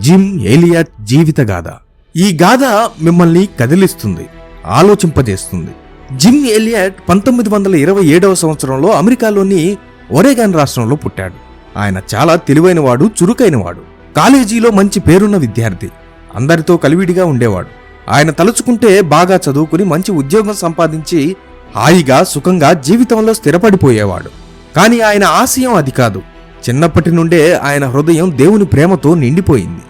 Gym ఏలియట్ జీవిత గాథ. ఈ గాథ మిమ్మల్ని కదిలిస్తుంది ఆలోచింపజేస్తుంది. జిమ్ ఏలియట్ పంతొమ్మిది వందల ఇరవై ఏడవ సంవత్సరంలో అమెరికాలోని ఒరేగాన్ రాష్ట్రంలో పుట్టాడు. ఆయన చాలా తెలివైనవాడు చురుకైనవాడు. కాలేజీలో మంచి పేరున్న విద్యార్థి. అందరితో కలివిడిగా ఉండేవాడు. ఆయన తలుచుకుంటే బాగా చదువుకుని మంచి ఉద్యోగం సంపాదించి హాయిగా సుఖంగా జీవితంలో స్థిరపడిపోయేవాడు. కానీ ఆయన ఆశయం అది కాదు. చిన్నప్పటి నుండే ఆయన హృదయం దేవుని ప్రేమతో నిండిపోయింది.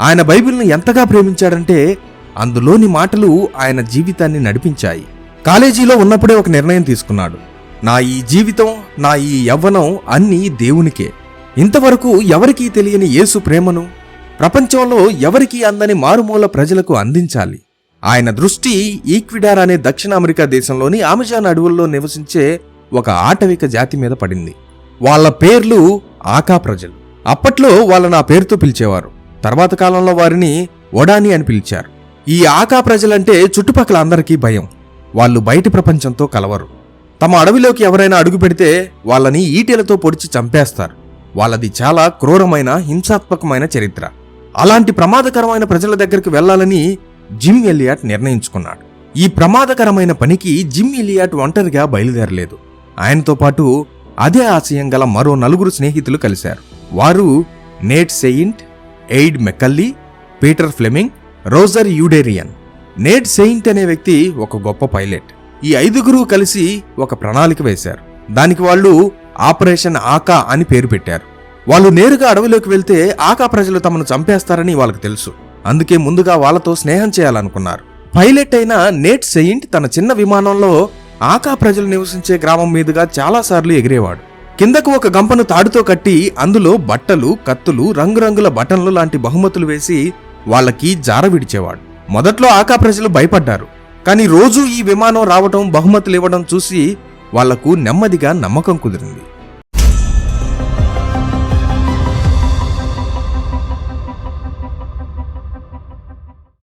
ఆయన బైబిల్ను ఎంతగా ప్రేమించాడంటే అందులోని మాటలు ఆయన జీవితాన్ని నడిపించాయి. కాలేజీలో ఉన్నప్పుడే ఒక నిర్ణయం తీసుకున్నాడు. నా ఈ జీవితం నా ఈ యవ్వనం అన్నీ దేవునికే. ఇంతవరకు ఎవరికీ తెలియని యేసు ప్రేమను ప్రపంచంలో ఎవరికీ అందని మారుమూల ప్రజలకు అందించాలి. ఆయన దృష్టి ఈక్విడార్ అనే దక్షిణ అమెరికా దేశంలోని అమెజాన్ అడవుల్లో నివసించే ఒక ఆటవిక జాతి మీద పడింది. వాళ్ళ పేర్లు ఆకా ప్రజలు. అప్పట్లో వాళ్ళ నా పేరుతో పిలిచేవారు. తర్వాత కాలంలో వారిని ఒడాని అని పిలిచారు. ఈ ఆకా ప్రజలంటే చుట్టుపక్కల అందరికీ భయం. వాళ్ళు బయటి ప్రపంచంతో కలవరు. తమ అడవిలోకి ఎవరైనా అడుగు పెడితే వాళ్ళని ఈటెలతో పొడిచి చంపేస్తారు. వాళ్ళది చాలా క్రూరమైన హింసాత్మకమైన చరిత్ర. అలాంటి ప్రమాదకరమైన ప్రజల దగ్గరికి వెళ్ళాలని జిమ్ ఎలియాట్ నిర్ణయించుకున్నాడు. ఈ ప్రమాదకరమైన పనికి జిమ్ ఎలియాట్ ఒంటరిగా బయలుదేరలేదు. ఆయనతో పాటు అదే ఆశయం గల మరో నలుగురు స్నేహితులు కలిశారు. వారు Nate Saint Ed McCully Peter Fleming Roger Youderian. Nate Saint అనే వ్యక్తి ఒక గొప్ప పైలట్. ఈ ఐదుగురు కలిసి ఒక ప్రణాళిక వేశారు. దానికి వాళ్ళు ఆపరేషన్ ఆకా అని పేరు పెట్టారు. వాళ్ళు నేరుగా అడవిలోకి వెళ్తే ఆకా ప్రజలు తమను చంపేస్తారని వాళ్ళకి తెలుసు. అందుకే ముందుగా వాళ్ళతో స్నేహం చేయాలనుకున్నారు. పైలట్ అయిన నేట్ సెయింట్ తన చిన్న విమానంలో ఆకా ప్రజలు నివసించే గ్రామం మీదుగా చాలాసార్లు ఎగిరేవాడు. కిందకు ఒక గంపను తాడుతో కట్టి అందులో బట్టలు కత్తులు రంగురంగుల బటన్లు లాంటి బహుమతులు వేసి వాళ్ళకి జార విడిచేవాడు. మొదట్లో ఆకా ప్రజలు భయపడ్డారు. కానీ రోజూ ఈ విమానం రావటం బహుమతులు ఇవ్వడం చూసి వాళ్ళకు నెమ్మదిగా నమ్మకం కుదిరింది.